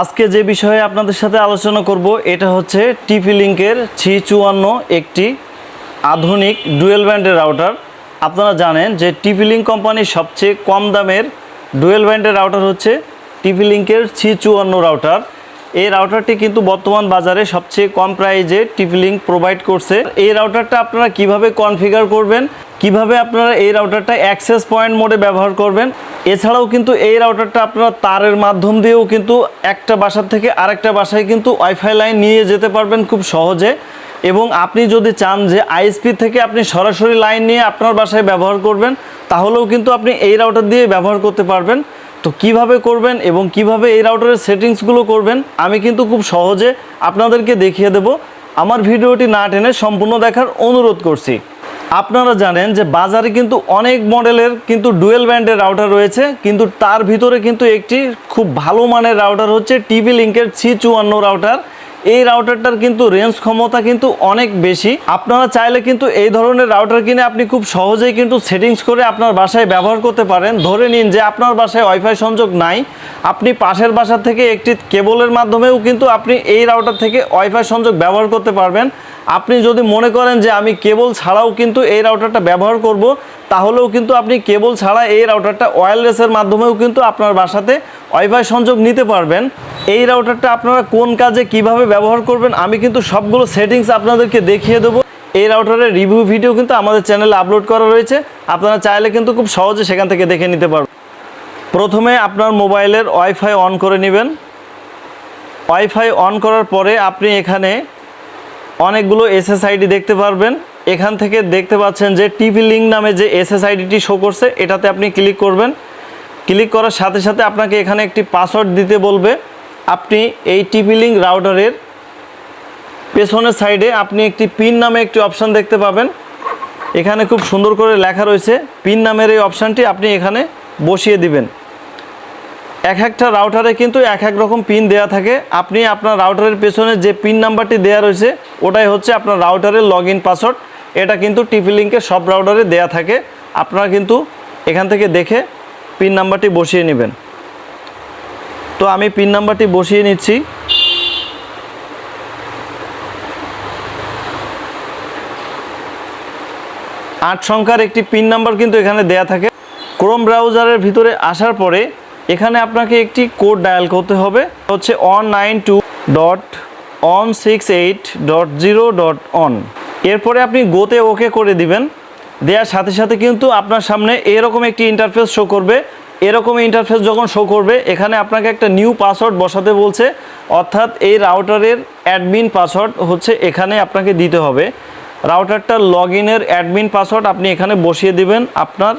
আজকে যে বিষয়ে আপনাদের সাথে আলোচনা করব, এটা হচ্ছে টিপি লিঙ্কের ছি চুয়ান্ন একটি আধুনিক ডুয়েল ব্যান্ডের রাউটার। আপনারা জানেন যে টিপি লিঙ্ক কোম্পানির সবচেয়ে কম দামের ডুয়েল ব্যান্ডের রাউটার হচ্ছে টিপি লিঙ্কের ছি চুয়ান্ন রাউটার। এই রাউটারটি কিন্তু বর্তমান বাজারে সবচেয়ে কম প্রাইজে টিপি লিঙ্ক প্রোভাইড করছে। এই রাউটারটা আপনারা কীভাবে কনফিগার করবেন? কীভাবে আপনারা এই রাউটারটা অ্যাক্সেস পয়েন্ট মোডে ব্যবহার করবেন? এছাড়াও কিন্তু এই রাউটারটা আপনারা তারের মাধ্যম দিয়েও কিন্তু একটা বাসার থেকে আরেকটা বাসায় কিন্তু ওয়াইফাই লাইন নিয়ে যেতে পারবেন খুব সহজে। এবং আপনি যদি চান যে আইএসপি থেকে আপনি সরাসরি লাইন নিয়ে আপনার বাসায় ব্যবহার করবেন, তাহলেও কিন্তু আপনি এই রাউটার দিয়ে ব্যবহার করতে পারবেন। তো কীভাবে করবেন এবং কীভাবে এই রাউটারের সেটিংসগুলো করবেন, আমি কিন্তু খুব সহজে আপনাদেরকে দেখিয়ে দেব। আমার ভিডিওটি না টেনে সম্পূর্ণ দেখার অনুরোধ করছি। আপনারা জানেন যে বাজারে কিন্তু অনেক মডেলের কিন্তু ডুয়েল ব্যান্ডের রাউটার রয়েছে, কিন্তু তার ভিতরে কিন্তু একটি খুব ভালো মানের রাউটার হচ্ছে টিভি লিঙ্কের সি চুয়ান্ন রাউটার। এই রাউটারটার কিন্তু রেঞ্জ ক্ষমতা কিন্তু অনেক বেশি। আপনারা চাইলে কিন্তু এই ধরনের রাউটার কিনে আপনি খুব সহজেই কিন্তু সেটিংস করে আপনার বাসায় ব্যবহার করতে পারেন। ধরে নিন যে আপনার বাসায় ওয়াইফাই সংযোগ নাই, আপনি পাশের বাসা থেকে একটি কেবলের মাধ্যমেও কিন্তু আপনি এই রাউটার থেকে ওয়াইফাই সংযোগ ব্যবহার করতে পারবেন। আপনি যদি মনে করেন যে আমি কেবল ছাড়াও কিন্তু এই রাউটারটা ব্যবহার করব, তাহলেও কিন্তু আপনি কেবল ছাড়া এই রাউটারটা ওয়্যারলেসের মাধ্যমেও কিন্তু আপনার বাসাতে ওয়াইফাই সংযোগ নিতে পারবেন। এই রাউটারটা আপনারা কোন কাজে কীভাবে ব্যবহার করবেন, আমি কিন্তু সবগুলো সেটিংস আপনাদেরকে দেখিয়ে দেবো। এই রাউটারের রিভিউ ভিডিও কিন্তু আমাদের চ্যানেলে আপলোড করা রয়েছে। আপনারা চাইলে কিন্তু খুব সহজে সেখান থেকে দেখে নিতে পারবেন। প্রথমে আপনার মোবাইলের ওয়াইফাই অন করে নেবেন। ওয়াইফাই অন করার পরে আপনি এখানে অনেকগুলো এসএসআইডি দেখতে পারবেন। এখান থেকে দেখতে পাচ্ছেন যে টিভি লিঙ্ক নামে যে এসএসআইডিটি শো করছে, এটাতে আপনি ক্লিক করবেন। ক্লিক করার সাথে সাথে আপনাকে এখানে একটি পাসওয়ার্ড দিতে বলবে। আপনি এই টিভি লিঙ্ক রাউটারের পেছনের সাইডে আপনি একটি পিন নামে একটি অপশান দেখতে পাবেন। এখানে খুব সুন্দর করে লেখা রয়েছে পিন নামের এই অপশানটি আপনি এখানে বসিয়ে দিবেন। এক একটা রাউটারে কিন্তু এক এক রকম পিন দেওয়া থাকে। আপনি আপনার রাউটারের পেছনে যে পিন নাম্বারটি দেওয়া রয়েছে, ওটাই হচ্ছে আপনার রাউটারের লগ ইন পাসওয়ার্ড এটা কিন্তু টিপি লিঙ্কের সব রাউটারে দেওয়া থাকে। আপনারা কিন্তু এখান থেকে দেখে পিন নাম্বারটি বসিয়ে নেবেন। তো আমি পিন নাম্বারটি বসিয়ে নিচ্ছি। আট সংখ্যার একটি পিন নাম্বার কিন্তু এখানে দেয়া থাকে। ক্রোম ব্রাউজারের ভিতরে আসার পরে এখানে আপনাকে একটি কোড ডায়াল করতে হবে। হচ্ছে one nine two dot one six eight dot zero dot one এরপরে আপনি গোতে ওকে করে দিবেন। দেওয়ার সাথে সাথে কিন্তু আপনার সামনে এরকম একটি ইন্টারফেস শো করবে। এরকম ইন্টারফেস যখন শো করবে, এখানে আপনাকে একটা নিউ পাসওয়ার্ড বসাতে বলছে। অর্থাৎ এই রাউটারের অ্যাডমিন পাসওয়ার্ড হচ্ছে এখানে আপনাকে দিতে হবে। রাউটারটার লগ ইনের অ্যাডমিন পাসওয়ার্ড আপনি এখানে বসিয়ে দিবেন। আপনার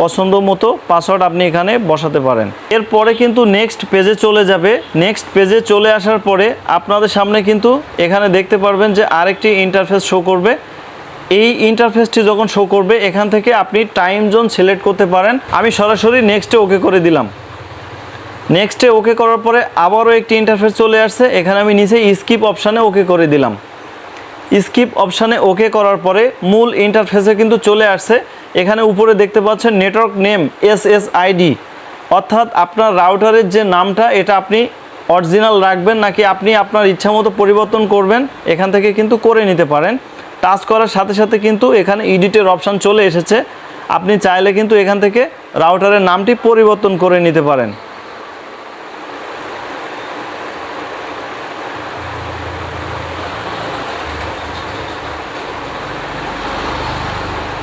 পছন্দ মতো পাসওয়ার্ড আপনি এখানে বসাতে পারেন। এরপরে কিন্তু নেক্সট পেজে চলে যাবে। নেক্সট পেজে চলে আসার পরে আপনাদের সামনে কিন্তু এখানে দেখতে পারবেন যে আরেকটি ইন্টারফেস শো করবে। এই ইন্টারফেসটি যখন শো করবে, এখান থেকে আপনি টাইম জোন সিলেক্ট করতে পারেন। আমি সরাসরি নেক্সটে ওকে করে দিলাম। নেক্সটে ওকে করার পরে আবারও একটি ইন্টারফেস চলে আসছে। এখানে আমি নিচে স্কিপ অপশানে ওকে করে দিলাম। স্কিপ অপশানে ওকে করার পরে মূল ইন্টারফেসে কিন্তু চলে আসছে। এখানে উপরে দেখতে পাচ্ছেন network name S S ID অর্থাৎ আপনার রাউটারের যে নামটা, এটা আপনি অরিজিনাল রাখবেন নাকি আপনি আপনার ইচ্ছা মতো পরিবর্তন করবেন, এখান থেকে কিন্তু করে নিতে পারেন। টাচ করার সাথে সাথে কিন্তু এখানে এডিটের অপশান চলে এসেছে। আপনি চাইলে কিন্তু এখান থেকে রাউটারের নামটি পরিবর্তন করে নিতে পারেন।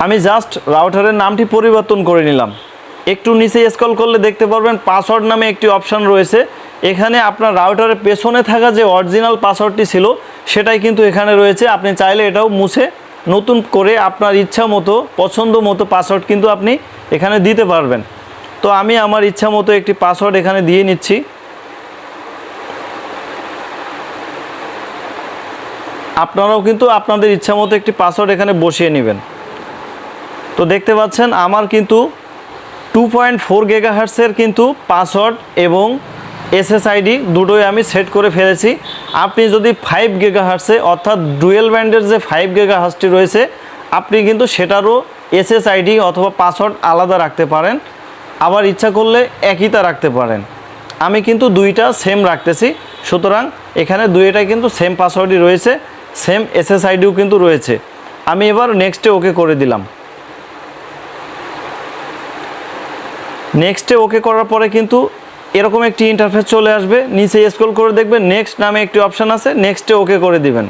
আমি জাস্ট রাউটারের নামটি পরিবর্তন করে নিলাম। একটু নিচে স্কল করলে দেখতে পারবেন পাসওয়ার্ড নামে একটি অপশান রয়েছে। এখানে আপনার রাউটারের পেছনে থাকা যে অরিজিনাল পাসওয়ার্ডটি ছিল, সেটাই কিন্তু এখানে রয়েছে। আপনি চাইলে এটাও মুছে নতুন করে আপনার ইচ্ছা মতো, পছন্দ মতো পাসওয়ার্ড কিন্তু আপনি এখানে দিতে পারবেন। তো আমি আমার ইচ্ছা মতো একটি পাসওয়ার্ড এখানে দিয়ে নিচ্ছি। আপনারাও কিন্তু আপনাদের ইচ্ছা মতো একটি পাসওয়ার্ড এখানে বসিয়ে নেবেন। তো দেখতে পাচ্ছেন আমার কিন্তু টু পয়েন্ট ফোর গেগা হার্টসের কিন্তু পাসওয়ার্ড এবং এসএসআইডি দুটোই আমি সেট করে ফেলেছি। আপনি যদি ফাইভ গেগা হার্টসে অর্থাৎ ডুয়েল ব্যান্ডের যে ফাইভ গেগা হার্টসটি রয়েছে, আপনি কিন্তু সেটারও এসএসআইডি অথবা পাসওয়ার্ড আলাদা রাখতে পারেন। আবার ইচ্ছা করলে একইটা রাখতে পারেন। আমি কিন্তু দুইটা সেম রাখতেছি। সুতরাং এখানে দুইটাই কিন্তু সেম পাসওয়ার্ডই রয়েছে সেম এসএসআইডিও কিন্তু রয়েছে। আমি এবার নেক্সটে ওকে করে দিলাম। নেক্সটে ওকে করার পরে কিন্তু এরকম একটি ইন্টারফেস চলে আসবে। নিচে স্ক্রল করে দেখবেন নেক্সট নামে একটি অপশান আছে নেক্সটে ওকে করে দিবেন।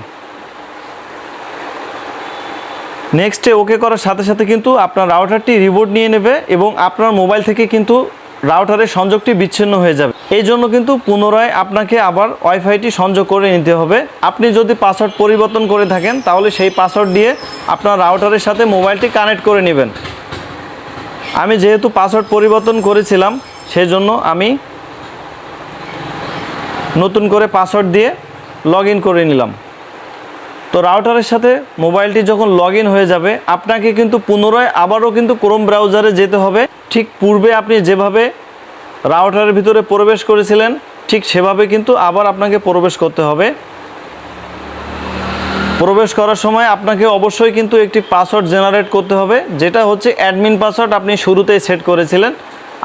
নেক্সটে ওকে করার সাথে সাথে কিন্তু আপনার রাউটারটি রিবোর্ড নিয়ে নেবে এবং আপনার মোবাইল থেকে কিন্তু রাউটারের সংযোগটি বিচ্ছিন্ন হয়ে যাবে। এই জন্য কিন্তু পুনরায় আপনাকে আবার ওয়াইফাইটি সংযোগ করে নিতে হবে। আপনি যদি পাসওয়ার্ড পরিবর্তন করে থাকেন, তাহলে সেই পাসওয়ার্ড দিয়ে আপনার রাউটারের সাথে মোবাইলটি কানেক্ট করে নেবেন। আমি যেহেতু পাসওয়ার্ড পরিবর্তন করেছিলাম সেই জন্য আমি নতুন করে পাসওয়ার্ড দিয়ে লগ করে নিলাম। তো রাউটারের সাথে মোবাইলটি যখন লগ হয়ে যাবে, আপনাকে কিন্তু পুনরায় আবারও কিন্তু ক্রোম ব্রাউজারে যেতে হবে। ঠিক পূর্বে আপনি যেভাবে রাউটারের ভিতরে প্রবেশ করেছিলেন, ঠিক সেভাবে কিন্তু আবার আপনাকে প্রবেশ করতে হবে। প্রবেশ করার সময় আপনাকে অবশ্যই কিন্তু একটি পাসওয়ার্ড জেনারেট করতে হবে, যেটা হচ্ছে অ্যাডমিন পাসওয়ার্ড আপনি শুরুতেই সেট করেছিলেন।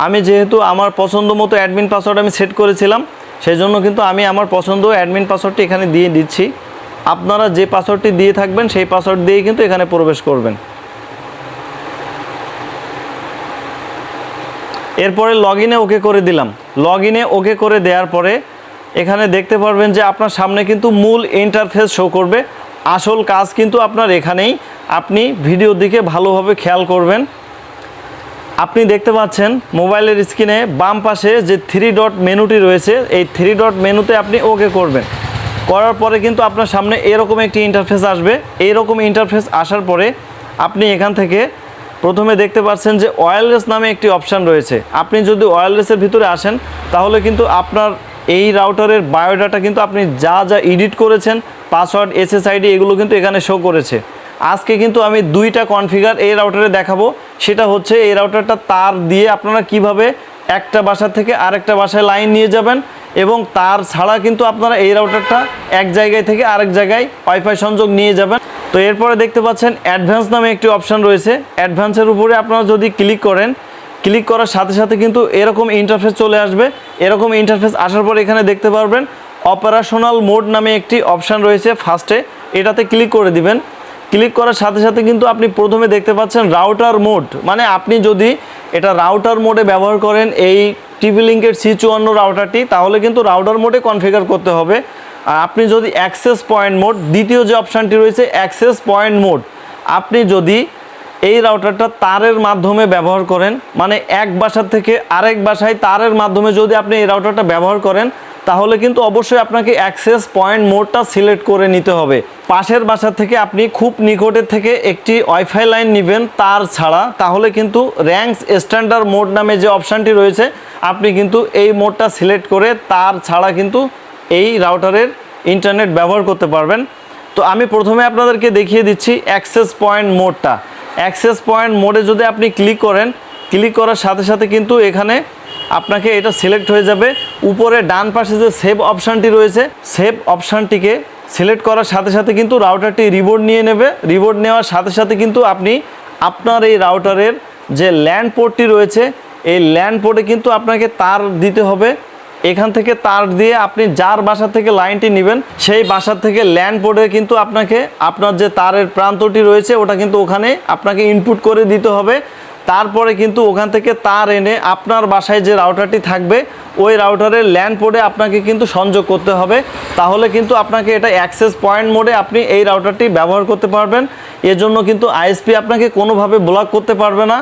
আমি যেহেতু আমার পছন্দ মতো অ্যাডমিন পাসওয়ার্ড আমি সেট করেছিলাম সেই জন্য কিন্তু আমি আমার পছন্দ অ্যাডমিন পাসওয়ার্ডটি এখানে দিয়ে দিচ্ছি। আপনারা যে পাসওয়ার্ডটি দিয়ে থাকবেন, সেই পাসওয়ার্ড দিয়েই কিন্তু এখানে প্রবেশ করবেন। এরপরে লগ ইনে ওকে করে দিলাম। লগ ইনে ওকে করে দেওয়ার পরে, এখানে দেখতে পারবেন যে আপনার সামনে কিন্তু মূল ইন্টারফেস শো করবে। আসল কাজ কিন্তু আপনার এখানেই। আপনি ভিডিও দিকে ভালোভাবে খেয়াল করবেন। আপনি দেখতে পাচ্ছেন মোবাইলের স্ক্রিনে বাম পাশে যে থ্রি ডট মেনুটি রয়েছে, এই থ্রি ডট মেনুতে আপনি ওকে করবেন। করার পরে কিন্তু আপনার সামনে এরকম একটি ইন্টারফেস আসবে। এইরকম ইন্টারফেস আসার পরে আপনি এখান থেকে প্রথমে দেখতে পাচ্ছেন যে ওয়্যারলেস নামে একটি অপশান রয়েছে। আপনি যদি ওয়্যারলেসের ভিতরে আসেন, তাহলে কিন্তু আপনার এই রাউটারের বায়োডাটা কিন্তু আপনি যা যা এডিট করেছেন পাসওয়ার্ড এসএসআইডি এগুলো কিন্তু এখানে শো করেছে। আজকে কিন্তু আমি দুইটা কনফিগার এই রাউটারে দেখাবো। সেটা হচ্ছে এই রাউটারটা তার দিয়ে আপনারা কীভাবে একটা বাসা থেকে আরেকটা বাসায় লাইন নিয়ে যাবেন এবং তার ছাড়া কিন্তু আপনারা এই রাউটারটা এক জায়গায় থেকে আরেক জায়গায় ওয়াইফাই সংযোগ নিয়ে যাবেন। তো এরপরে দেখতে পাচ্ছেন অ্যাডভান্স নামে একটি অপশান রয়েছে। অ্যাডভান্সের উপরে আপনারা যদি ক্লিক করেন ক্লিক করার সাথে সাথে কিন্তু এরকম ইন্টারফেস চলে আসবে। এরকম ইন্টারফেস আসার পর এখানে দেখতে পারবেন অপারেশনাল মোড নামে একটি অপশান রয়েছে ফার্স্টে এটাতে ক্লিক করে দিবেন। ক্লিক করার সাথে সাথে কিন্তু আপনি প্রথমে দেখতে পাচ্ছেন রাউটার মোড মানে আপনি যদি এটা রাউটার মোডে ব্যবহার করেন এই টিভি লিঙ্কের সি চুয়ান্ন রাউটারটি তাহলে কিন্তু রাউটার মোডে কনফিগার করতে হবে। আর আপনি যদি অ্যাক্সেস পয়েন্ট মোড দ্বিতীয় যে অপশানটি রয়েছে অ্যাক্সেস পয়েন্ট মোড আপনি যদি এই রাউটারটা তারের মাধ্যমে ব্যবহার করেন। মানে এক বাসা থেকে আরেক বাসায় তারের মাধ্যমে যদি আপনি এই রাউটারটা ব্যবহার করেন, তাহলে কিন্তু অবশ্যই আপনাকে অ্যাক্সেস পয়েন্ট মোডটা সিলেক্ট করে নিতে হবে। পাশের বাসা থেকে আপনি খুব নিকটের থেকে একটি ওয়াইফাই লাইন নেবেন তার ছাড়া। তাহলে কিন্তু র্যাঙ্কস স্ট্যান্ডার্ড মোড নামে যে অপশানটি রয়েছে, আপনি কিন্তু এই মোডটা সিলেক্ট করে তার ছাড়া কিন্তু এই রাউটারের ইন্টারনেট ব্যবহার করতে পারবেন। তো আমি প্রথমে আপনাদেরকে দেখিয়ে দিচ্ছি অ্যাক্সেস পয়েন্ট মোডটা অ্যাক্সেস পয়েন্ট মোডে যদি আপনি ক্লিক করেন, ক্লিক করার সাথে সাথে কিন্তু এখানে আপনাকে এটা সিলেক্ট হয়ে যাবে। উপরে ডান পাশে যে সেভ অপশানটি রয়েছে, সেভ অপশানটিকে সিলেক্ট করার সাথে সাথে কিন্তু রাউটারটি রিবোর্ড নিয়ে নেবে। রিবোর্ড নেওয়ার সাথে সাথে কিন্তু আপনি আপনার এই রাউটারের যে ল্যান্ড পোর্টটি রয়েছে, এই ল্যান্ড পোর্টে কিন্তু আপনাকে তার দিতে হবে। এখান থেকে তার দিয়ে আপনি যার বাসা থেকে লাইনটি নেবেন, সেই বাসা থেকে ল্যান্ড পোর্টে কিন্তু আপনাকে আপনার যে তারের প্রান্তটি রয়েছে, ওটা কিন্তু ওখানে আপনাকে ইনপুট করে দিতে হবে। তারপরে কিন্তু ওখান থেকে তার এনে আপনার বাসায় যে রাউটারটি থাকবে, ওই রাউটারের ল্যান্ড পোর্টে আপনাকে কিন্তু সংযোগ করতে হবে। তাহলে কিন্তু আপনাকে এটা অ্যাক্সেস পয়েন্ট মোডে আপনি এই রাউটারটি ব্যবহার করতে পারবেন। এজন্য কিন্তু আইএসপি আপনাকে কোনোভাবে ব্লক করতে পারবে না।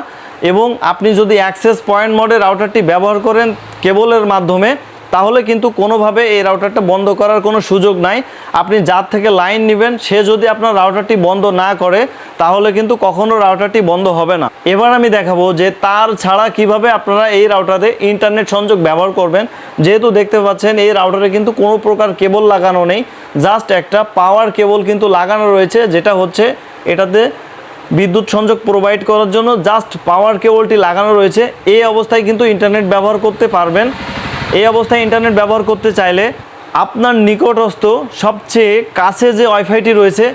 এবং আপনি যদি অ্যাক্সেস পয়েন্ট মোডে রাউটারটি ব্যবহার করেন কেবলের মাধ্যমে তাহলে কিন্তু কোনোভাবে এই রাউটারটা বন্ধ করার কোনো সুযোগ নাই। আপনি যার থেকে লাইন নেবেন, সে যদি আপনার রাউটারটি বন্ধ না করে, তাহলে কিন্তু কখনো রাউটারটি বন্ধ হবে না। এবার আমি দেখাবো যে তার ছাড়া কীভাবে আপনারা এই রাউটারে ইন্টারনেট সংযোগ ব্যবহার করবেন। যেহেতু দেখতে পাচ্ছেন, এই রাউটারে কিন্তু কোনো প্রকার কেবল লাগানো নেই। জাস্ট একটা পাওয়ার কেবল কিন্তু লাগানো রয়েছে, যেটা হচ্ছে এটাতে বিদ্যুৎ সংযোগ প্রোভাইড করার জন্য জাস্ট পাওয়ার কেবলটি লাগানো রয়েছে। এই অবস্থায় কিন্তু ইন্টারনেট ব্যবহার করতে পারবেন। এই অবস্থায় ইন্টারনেট ব্যবহার করতে চাইলে আপনার নিকটস্থ সবচেয়ে কাছে যে ওয়াইফাইটি রয়েছে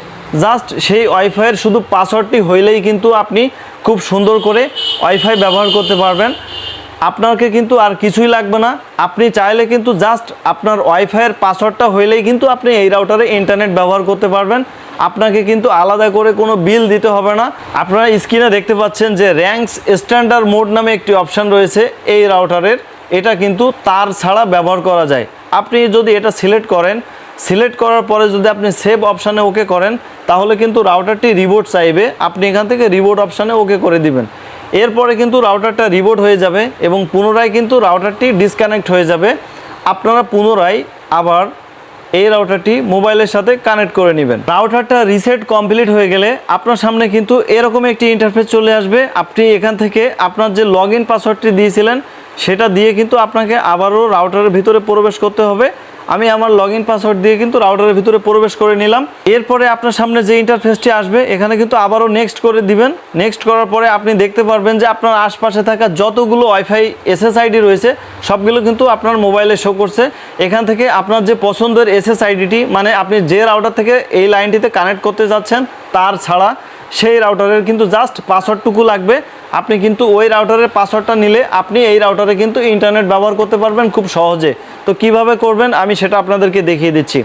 জাস্ট সেই ওয়াইফাইয়ের শুধু পাসওয়ার্ডটি হইলেই কিন্তু আপনি খুব সুন্দর করে ওয়াইফাই ব্যবহার করতে পারবেন। আপনাকে কিন্তু আর কিছুই লাগবে না। আপনি চাইলে কিন্তু জাস্ট আপনার ওয়াইফাইয়ের পাসওয়ার্ডটা হইলেই কিন্তু আপনি এই রাউটারে ইন্টারনেট ব্যবহার করতে পারবেন। আপনাকে কিন্তু আলাদা করে কোনো বিল দিতে হবে না। আপনারা স্ক্রিনে দেখতে পাচ্ছেন যে র্যাঙ্কস স্ট্যান্ডার্ড মোড নামে একটি অপশান রয়েছে এই রাউটারের এটা কিন্তু তার ছাড়া ব্যবহার করা যায়। আপনি যদি এটা সিলেক্ট করেন সিলেক্ট করার পরে যদি আপনি সেভ অপশানে ওকে করেন, তাহলে কিন্তু রাউটারটি রিবোট চাইবে। আপনি এখান থেকে রিবোট অপশানে ওকে করে দিবেন। এরপরে কিন্তু রাউটারটা রিবোট হয়ে যাবে এবং পুনরায় কিন্তু রাউটারটি ডিসকানেক্ট হয়ে যাবে। আপনারা পুনরায় আবার এই রাউটারটি মোবাইলের সাথে কানেক্ট করে নেবেন। রাউটারটা রিসেট কমপ্লিট হয়ে গেলে আপনার সামনে কিন্তু এরকম একটি ইন্টারফেস চলে আসবে। আপনি এখান থেকে আপনার যে লগ ইন পাসওয়ার্ডটি দিয়েছিলেন সেটা দিয়ে কিন্তু আপনাকে আবারও রাউটারের ভিতরে প্রবেশ করতে হবে। আমি আমার লগ ইন পাসওয়ার্ড দিয়ে কিন্তু রাউটারের ভিতরে প্রবেশ করে নিলাম। এরপরে আপনার সামনে যে ইন্টারফেসটি আসবে, এখানে কিন্তু আবারও নেক্সট করে দিবেন। নেক্সট করার পরে আপনি দেখতে পারবেন যে আপনার আশপাশে থাকা যতগুলো ওয়াইফাই এসএসআইডি রয়েছে, সবগুলো কিন্তু আপনার মোবাইলে শো করছে। এখান থেকে আপনার যে পছন্দের এসএসআইডিটি মানে আপনি যে রাউটার থেকে এই লাইনটিতে কানেক্ট করতে যাচ্ছেন, তার ছাড়া সেই রাউটারের কিন্তু জাস্ট পাসওয়ার্ডটুকু লাগবে। আপনি কিন্তু ওই রাউটারের পাসওয়ার্ডটা নিলে আপনি এই রাউটারে কিন্তু ইন্টারনেট ব্যবহার করতে পারবেন খুব সহজে। তো কীভাবে করবেন? আমি সেটা আপনাদেরকে দেখিয়ে দিচ্ছি।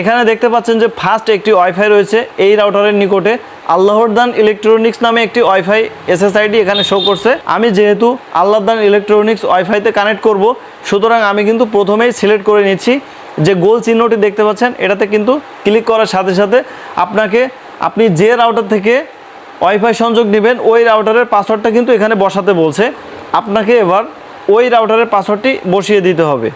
এখানে দেখতে পাচ্ছেন যে ফার্স্ট একটি ওয়াইফাই রয়েছে এই রাউটারের নিকটে। আল্লাহরদান ইলেকট্রনিক্স নামে একটি ওয়াইফাই এসএসআইডি এখানে শো করছে। আমি যেহেতু আল্লাহদান ইলেকট্রনিক্স ওয়াইফাইতে কানেক্ট করব, সুতরাং আমি কিন্তু প্রথমেই সিলেক্ট করে নিচ্ছি। যে গোল চিহ্নটি দেখতে পাচ্ছেন, এটাতে কিন্তু ক্লিক করার সাথে সাথে আপনাকে আপনি যে রাউটার থেকে ওয়াইফাই সংযোগ নেবেন, ওই রাউটারের পাসওয়ার্ডটা কিন্তু এখানে বসাতে বলছে। আপনাকে এবার ওই রাউটারের পাসওয়ার্ডটি বসিয়ে দিতে হবে।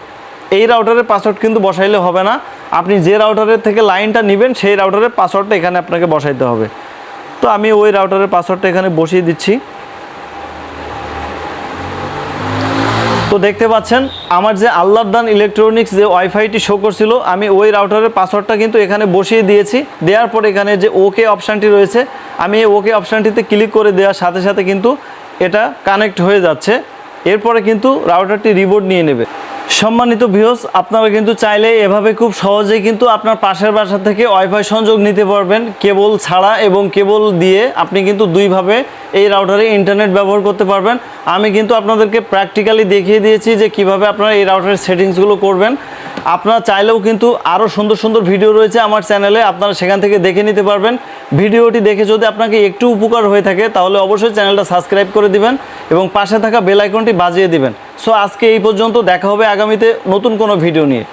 এই রাউটারের পাসওয়ার্ড কিন্তু বসাইলে হবে না। আপনি যে রাউটারের থেকে লাইনটা নেবেন, সেই রাউটারের পাসওয়ার্ডটা এখানে আপনাকে বসাইতে হবে। তো আমি ওই রাউটারের পাসওয়ার্ডটা এখানে বসিয়ে দিচ্ছি। তো দেখতে পাচ্ছেন, আমার যে আল্লাহদান ইলেকট্রনিক্স যে ওয়াইফাইটি শো করছিল, আমি ওই রাউটারের পাসওয়ার্ডটা কিন্তু এখানে বসিয়ে দিয়েছি। দেওয়ার পর এখানে যে ওকে অপশানটি রয়েছে, আমি এই ওকে অপশানটিতে ক্লিক করে দেওয়ার সাথে সাথে কিন্তু এটা কানেক্ট হয়ে যাচ্ছে। এরপরে কিন্তু রাউটারটি রিবোর্ড নিয়ে নেবে। সম্মানিত ভিউস আপনারা কিন্তু চাইলে এভাবে খুব সহজেই কিন্তু আপনার পাশের বাসা থেকে ওয়াইফাই সংযোগ নিতে পারবেন, কেবল ছাড়া এবং কেবল দিয়ে আপনি কিন্তু দুইভাবে এই রাউটারে ইন্টারনেট ব্যবহার করতে পারবেন। আমি কিন্তু আপনাদেরকে প্র্যাকটিক্যালি দেখিয়ে দিয়েছি যে কীভাবে আপনারা এই রাউটারের সেটিংসগুলো করবেন। আপনারা চাইলেও কিন্তু আরও সুন্দর সুন্দর ভিডিও রয়েছে আমার চ্যানেলে আপনারা সেখান থেকে দেখে নিতে পারবেন। ভিডিওটি দেখে যদি আপনাকে একটু উপকার হয়ে থাকে, তাহলে অবশ্যই চ্যানেলটা সাবস্ক্রাইব করে দিবেন এবং পাশে থাকা বেল আইকনটি বাজিয়ে দিবেন। সো আজকে এই পর্যন্ত দেখা হবে আগামীতে নতুন কোনো ভিডিও নিয়ে।